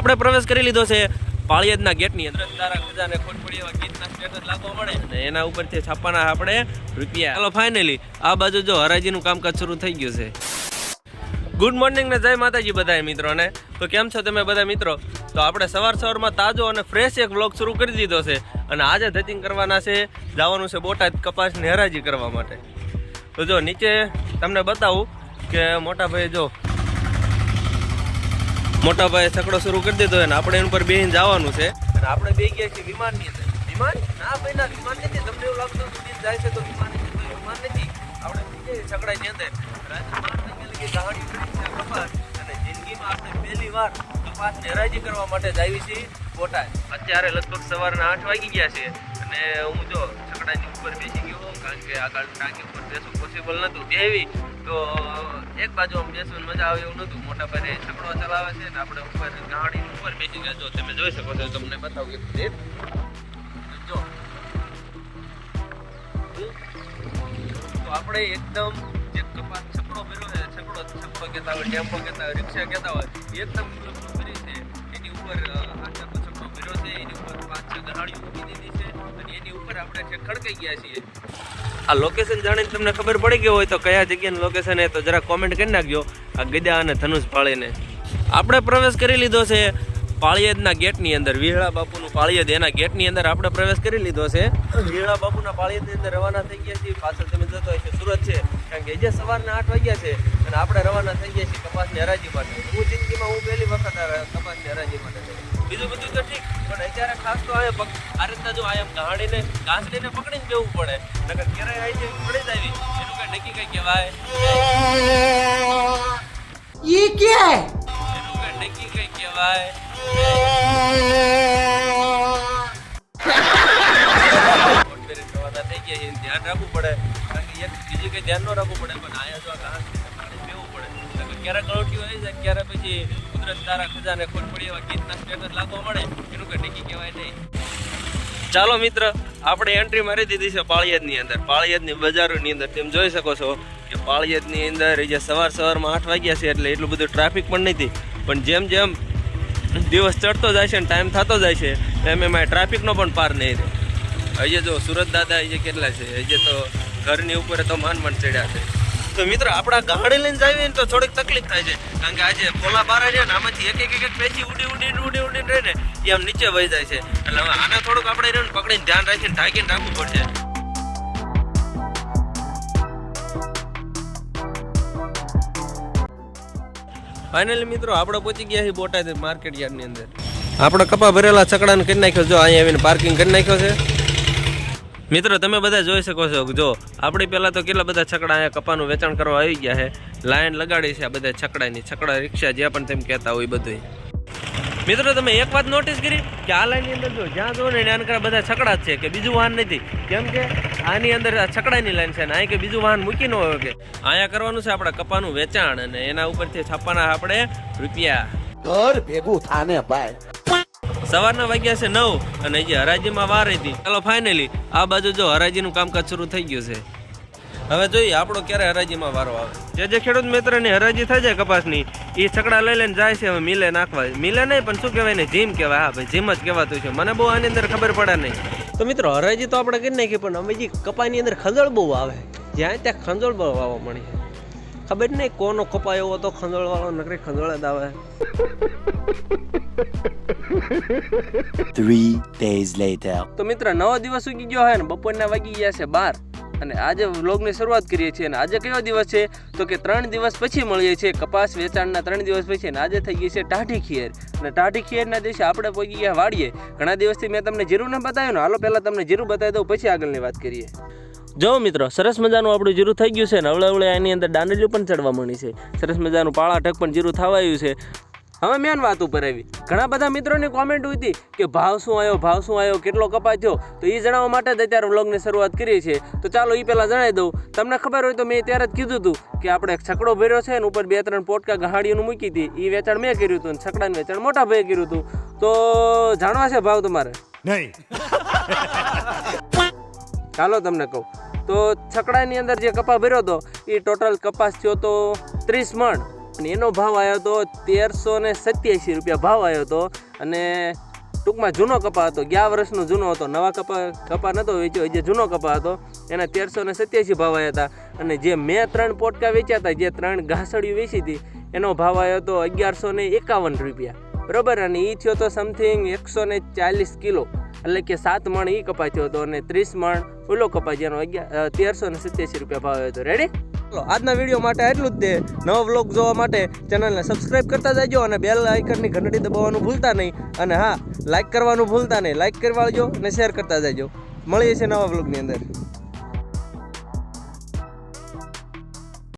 આપણે પ્રવેશ કરી લીધો છે પાળિયાદના ગેટની અંદર. તારા ખજાને ખોટ પડી એવા ગીતના સ્ટેટસ લાગવા મળે. અને એના ઉપરથી છાપવાના આપણે રૂપિયા. ચાલો ફાઇનલી આ બાજુ જો હરાજીનું કામકાજ શરૂ થઈ ગયું છે. ગુડ મોર્નિંગ ને જય માતાજી બધા મિત્રોને. તો કેમ છો તમે બધા મિત્રો? તો આપણે સવાર સવારમાં તાજો અને ફ્રેશ એક વ્લોગ શરૂ કરી દીધો છે. અને આજે ધતિંગ કરવાના છે. જવાનું છે બોટાદ કપાસની હરાજી કરવા માટે. તો જો નીચે તમને બતાવું કે મોટા ભાઈ જો મોટા ભાઈ સકડો શરૂ કરી દીધો અને આપણે એના પર બેહીને જવાનું છે. અને આપણે બે ગયા છીએ વિમાનની અંદર. વિમાન? ના ભાઈ, ના, વિમાન નથી. તમને એવું લાગતું કે જાય છે તો વિમાન નથી વિમાન નથી. આપણે બીજે છકડાની અંદર રાજસ્થાન કે ગાડી કરી છે કપાસ. અને જિંદગીમાં આપણે પહેલી વાર કપાસની હરાજી કરવા માટે જ આવી છીએ બોટાદ. અત્યારે લગભગ સવારના આઠ વાગી ગયા છે. અને હું જો છકડાની ઉપર બેસી કારણ કે આગળ ટાંકી ઉપર બેસવું પોસિબલ નહોતું બેવી તો એક બાજુ આમ બેસવું મજા આવે એવું નહોતું મોટા ભાઈ છકડો ચલાવે છે ને આપણે ઉપર ગાડી ઉપર બેસી ગયા જો તમે જોઈ શકો છો, તમને બતાવું એક મિનિટ જો. તો આપણે એકદમ જે કપાસ છકડો ભર્યો છે છકડો છકડો કહેતા હોય, ટેમ્પો કહેતા હોય, રિક્ષા કહેતા હોય એકદમ છકડો ભરી છે. એની ઉપર આખો છકડો ભર્યો છે, એની ઉપર પાંચ છ ગાડીઓ મૂકી દીધી છે. અને એની ઉપર આપણે ખડકાઈ ગયા છીએ. આ લોકેશન જાણીને તમને ખબર પડી ગઈ હોય તો કયા જગ્યાનું લોકેશન એ, તો જરા કોમેન્ટ કરી નાખજો. આ ગદા અને ધનુષ પાળીને. આપણે પ્રવેશ કરી લીધો છે પાળિયદના ગેટની અંદર. વિહળા બાપુનું પાળિયાદ એના ગેટની અંદર આપણે પ્રવેશ કરી લીધો છે. વિહળા બાપુના પાળિયદની અંદર રવાના થઈ ગયા છીએ. પાછળ તમે જોતો હોય છે સુરત છે, કારણ કે જે સવારના આઠ વાગ્યા છે અને આપણે રવાના થઈ ગયા છીએ કપાસની હરાજી માટે. હું જિંદગીમાં હું પહેલી વખત કપાસની હરાજી માટે બીજું બધું તો ઠીક. પણ અત્યારે ખાસ તો આવે આ રીતના જો આમ ઘાસ લઈને પકડીને જવું પડે. નકર ક્યારેય આવી જાય પડી જ આવી. એનું કઈ નક્કી કઈ કહેવાય? ઈ કે? એનું કઈ નક્કી કઈ કહેવાય? થઈ ગયા ધ્યાન રાખવું પડે. કારણ કે બીજી કઈ ધ્યાન ન રાખવું પડે પણ આયા જો આ ઘાસ નકર ક્યારે હોય જાય ક્યારે પછી કુદરત તારા ખજાને ખોટ પડી એવા ગીતના સ્ટેટસ લાગવા મળે, એનું કઈ નક્કી કહેવાય નહીં. ચાલો મિત્ર, આપણે એન્ટ્રી મારી દીધી છે પાળિયાદની અંદર. પાળિયાદની બજારોની અંદર. તેમ જોઈ શકો છો કે પાળિયાદની અંદર જે સવાર સવારમાં આઠ વાગ્યા છે એટલે એટલું બધું ટ્રાફિક પણ નથી. પણ જેમ જેમ દિવસ ચડતો જાય છે અને ટાઈમ થતો જાય છે એમ એમાં ટ્રાફિકનો પણ પાર નહીં રહે. હજી જો સુરત દાદા હજી કેટલા છે હજી તો ઘરની ઉપર તો માન માન ચડ્યા છે. તો મિત્ર, આપણા ગાડી લઈને જાવીએ ને તો થોડીક તકલીફ થાય છે. કારણ કે આજે પોલા બારા છે ને આમાંથી એક એક એક પેચી ઉડી ઉડી ઉડી ઉડી રહે ને એ આમ નીચે વહી જાય છે. એટલે હવે આને થોડુંક આપણે રહ્યું પકડીને ધ્યાન રાખીને ઢાંકીને રાખવું પડશે. ફાઇનલી મિત્રો, આપણે પહોંચી ગયા છીએ બોટાદ માર્કેટ યાર્ડની અંદર. આપણે કપા ભરેલા છકડાને કરી નાખ્યો જો અહીંયા આવીને પાર્કિંગ કરી નાખ્યો છે. મિત્રો, તમે બધા જોઈ શકો છો, જો, આપણે પહેલાં તો કેટલા બધા છકડા અહીંયા કપાનું વેચાણ કરવા આવી ગયા છે. લાઈન લગાડી છે આ બધા છકડાની, છકડા રિક્ષા જ્યાં પણ તેમ કહેતા હોય બધું મિત્રો, તમે એક વાત નોટિસ કરી કે આ લાઈનની અંદર જો જ્યાં જો ને કરતાં બધા છકડા છે કે બીજું વાહન નથી. કેમ કે આની અંદર આ છકડાની લાઈન છે ને અહીં કે બીજું વાહન મૂકી ન હોય કે. અહીંયા કરવાનું છે આપણે કપાનું વેચાણ અને એના ઉપરથી છાપવાના આપણે રૂપિયા. ઘર ભેગું થાને ભાઈ. સવારના વાગ્યા છે નવ અને જે હરાજીમાં વાર હતી. ચાલો ફાઇનલી આ બાજુ જો હરાજીનું કામકાજ શરૂ થઈ ગયું છે. હવે જોઈએ આપણો ક્યારે હરાજીમાં વારો આવે. જે જે ખેડૂત મિત્રની હરાજી થઈ જાય કપાસની એ છકડા લઈ લઈને જાય છે હવે મિલે નાખવા. મિલે નહીં, પણ શું કહેવાય ને જીમ કહેવાય. હા, ભાઈ, જીમ જ કહેવાતું છે. મને બહુ આની અંદર ખબર પડે નહીં. તો મિત્રો, હરાજી તો આપણે કરી નાખી, પણ અમે જે કપાની અંદર ખંજળ બહુ આવે. જ્યાં ત્યાં ખંજળ બહુ આવવા મળી ખબર નહીં કોનો ખપાયો હતો તો ખંજોળ વાળો નકરી ખંજોળ જ આવે. Three days later. તો મિત્ર નવો દિવસ ઉગી ગયો હોય ને બપોરના વાગી ગયા છે બાર. અને આજે વ્લોગની શરૂઆત કરીએ છીએ અને આજે કયો દિવસ છે? તો કે ત્રણ દિવસ પછી મળીએ છીએ કપાસ વેચાણના ત્રણ દિવસ પછી અને આજે થઈ ગઈ છે ટાઢી ખીર. અને ટાઢી ખીરના દિવસે આપણે પહોંચી ગયા વાડીએ. ઘણા દિવસથી મેં તમને જીરું ન બતાવ્યું ને હાલો પહેલાં તમને જીરું બતાવી દઉં પછી આગળની વાત કરીએ. જો મિત્રો, સરસ મજાનું આપણું જીરું થઈ ગયું છે ને હવળે હવળે એની અંદર દાંડલીઓ પણ ચડવા મળી છે. સરસ મજાનું પાળા ઠક પણ જીરું થવા આવ્યું છે. હવે મેન વાત ઉપર આવી. ઘણા બધા મિત્રોની કોમેન્ટ હતી કે ભાવ શું આવ્યો ભાવ શું આવ્યો કેટલો કપાસ થયો? તો એ જણાવવા માટે જ અત્યારે વ્લોગની શરૂઆત કરીએ છીએ. તો ચાલો એ પહેલાં જણાવી દઉં. તમને ખબર હોય તો મેં ત્યારે જ કીધું હતું કે આપણે એક છકડો ભર્યો છે ને ઉપર બે ત્રણ પોટકા ગહાડીઓનું મૂકી હતી. એ વેચાણ મેં કર્યું હતું અને છકડાનું વેચાણ મોટા ભાઈએ કર્યું હતું. તો જાણવા છે ભાવ તમારે? નહીં. ચાલો તમને કહું. તો છકડાની અંદર જે કપા ભર્યો હતો એ ટોટલ કપાસ થયો તો ત્રીસ મણ. અને એનો ભાવ આવ્યો હતો તેરસો ને સત્યાસી રૂપિયા ભાવ આવ્યો હતો અને ટૂંકમાં જૂનો કપા હતો, ગયા વર્ષનો જૂનો હતો. નવા કપા કપા નહોતો વેચ્યો જે જૂનો કપા હતો, એના તેરસો ને સત્યાસી ભાવ આવ્યા હતા. અને જે મેં ત્રણ પોટકા વેચ્યા હતા, જે ત્રણ ઘાસડીઓ વેચી હતી, એનો ભાવ આવ્યો હતો અગિયારસો ને એકાવન રૂપિયા. બરાબર? અને એ થયો તો સમથિંગ એકસો ને ચાલીસ કિલો. એટલે કે સાત મણ એ કપા થયો હતો અને ત્રીસ મણ ફૂલો કપા જેનો અગિયાર તેરસો ને સિત્યાસી રૂપિયા ભાવ હતો. રેડી ચલો, આજના વીડિયો માટે એટલું જ દે નવો વ્લોગ જોવા માટે ચેનલને સબસ્ક્રાઇબ કરતા જજો અને બેલ આઇકનની ઘંટડી દબાવવાનું ભૂલતા નહીં. અને હા લાઇક કરવાનું ભૂલતા નહીં. લાઇક કરવા જો અને શેર કરતા જજો. મળીએ છીએ નવા વ્લોગની અંદર.